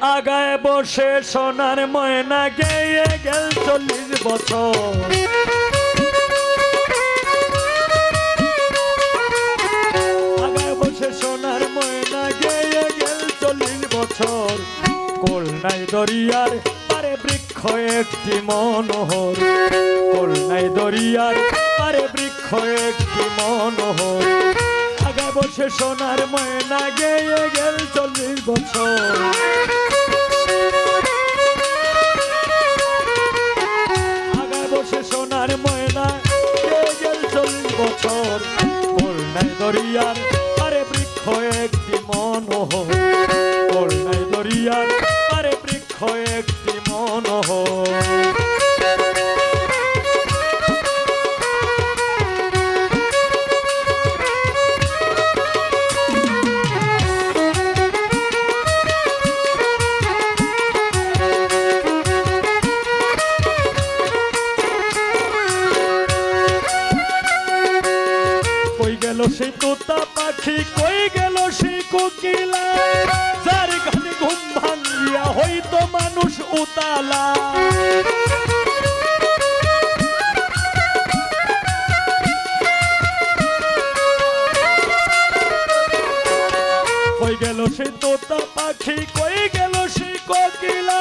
আগায় বসে সোনার ময়না গেয়ে গেল চল্লিশ বছর। আগায় বসে সোনার ময়না গেয়ে গেল চল্লিশ বছর। কলনাই দরিয়ার পারে বৃক্ষ একটি মনোহর। কলনাই দরিয়ার পারে বৃক্ষ একটি মনোহর। বসে সোনার ময়না গেয়ে গেল চল্লিশ বছর। আগায় বসে সোনার ময়না গেয়ে গেল চল্লিশ বছর। কলনাই দরিয়ার আরে বৃক্ষ একটি মনোহর পাখি কই গেল সেই কোকিলা? যার গানে ঘুম ভাঙ্গিয়া হইতো মানুষ উতালা। গেল সেই তোতা পাখি, কই গেল সেই কোকিলা?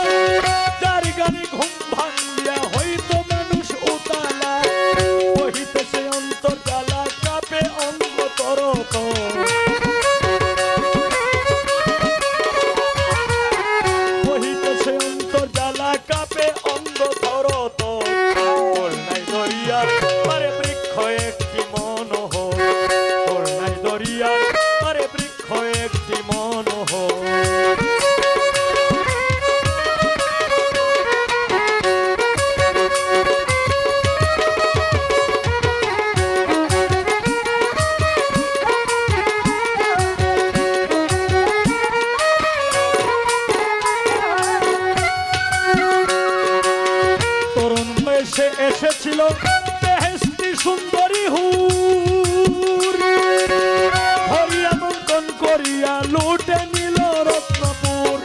এসেছিল বেহেস্তি সুন্দরী হুর। হরিয়া মন্থন করিয়া লুটে নিল রত্নপুর।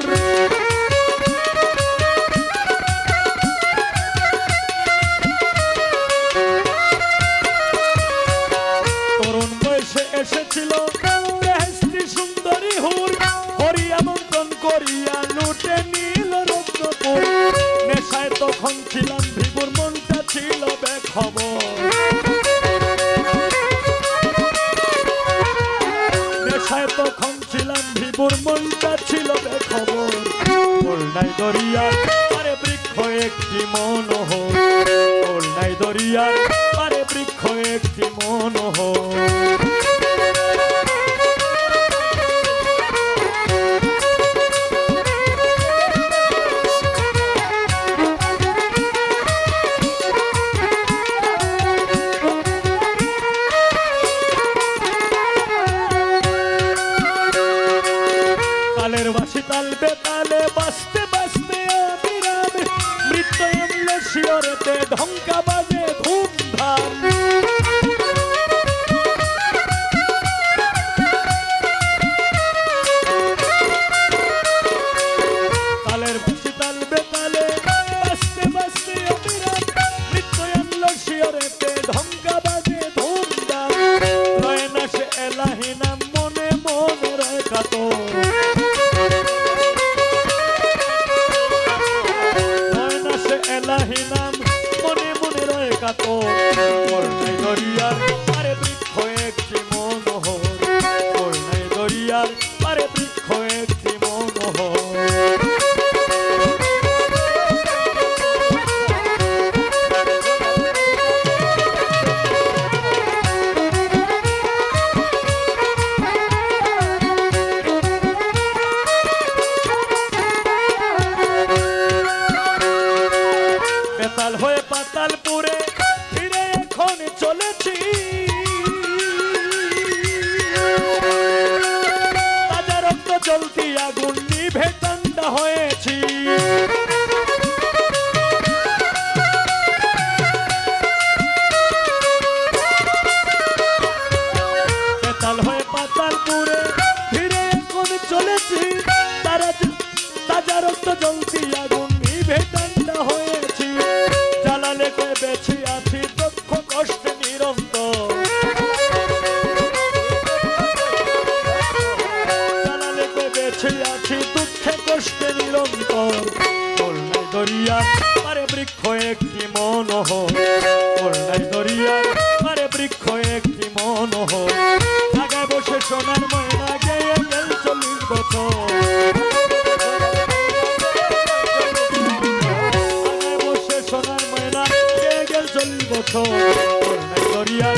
তরুণ বয়সে এসেছিল বেহেস্তি সুন্দরী হুর। হরিয়া মন্থন করিয়া লুটে নিল রত্নপুর। নেশায় তখন ছিলাম নেশায় তখন ছিলাম, ভিবুর মনটা ছিল বেখবর। কলনাই দরিয়ার আরে বৃক্ষ একটি মনোহর। কলনাই দরিয়ার আরে বৃক্ষ একটি ঢঙ্কা sacó por menoriar. আছি দুঃখে কষ্টে নিরন্তর। কল্যাণ দরিয়া, পারে বৃক্ষ একটি মনোহর। কল্যাণ দরিয়া, পারে বৃক্ষ একটি মনোহর। আগে বসে সোনার ময়না গেয়ে চল্লিশ বছর। সোনার ময়না গেল চল্লিশ বছর। কল্যাণ দরিয়া